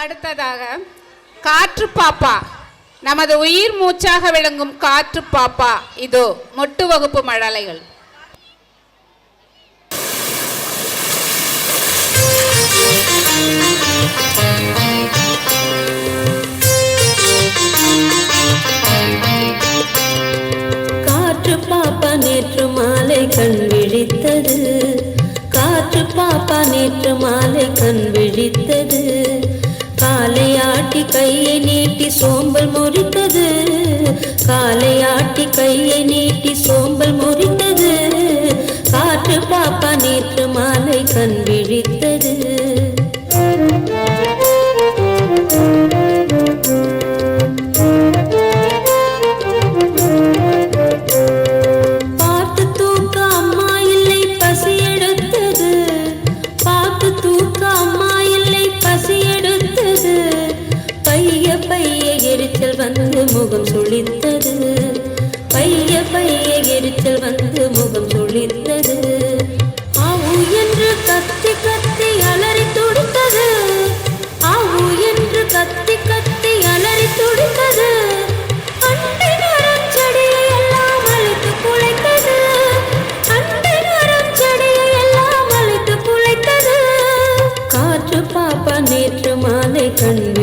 அடுத்ததாக காற்று பாப்பா. நமது உயிர் மூச்சாக விளங்கும் காற்று பாப்பா. இதோ மொட்டு வகுப்பு மழலைகள். காற்று பாப்பா நேற்று மாலை கண் விழித்தது. காற்று பாப்பா நேற்று மாலை கண் விழித்தது. காலையாட்டி கையை நீட்டி சோம்பல் முறித்தது. காலையாட்டி கையை நீட்டி சோம்பல் முறித்தது. காற்று பாப்பா வந்து முகம் சுழித்தது. பைய பைய எரிச்சல் வந்து முகம் சுழித்தது. ஆவு என்று கத்தி கத்தி அலறி துடித்தது. ஆவு என்று கத்தி கத்தி அலறி துடித்தது. காற்று பாப்பா நேற்று மாலை கண்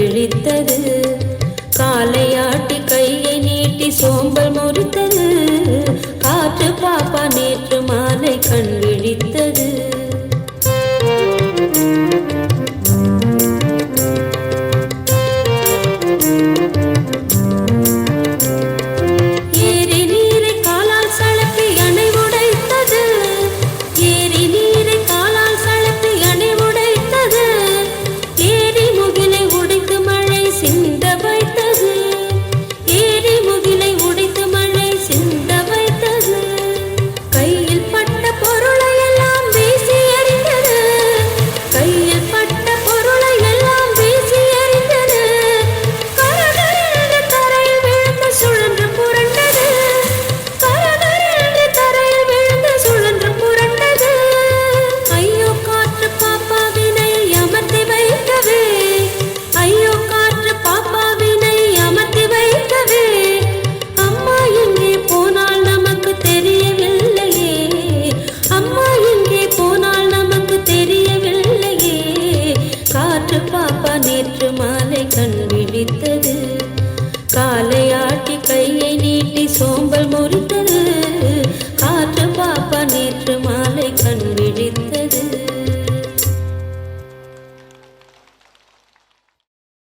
பாப்பா நேற்று மாலை கண் விழித்து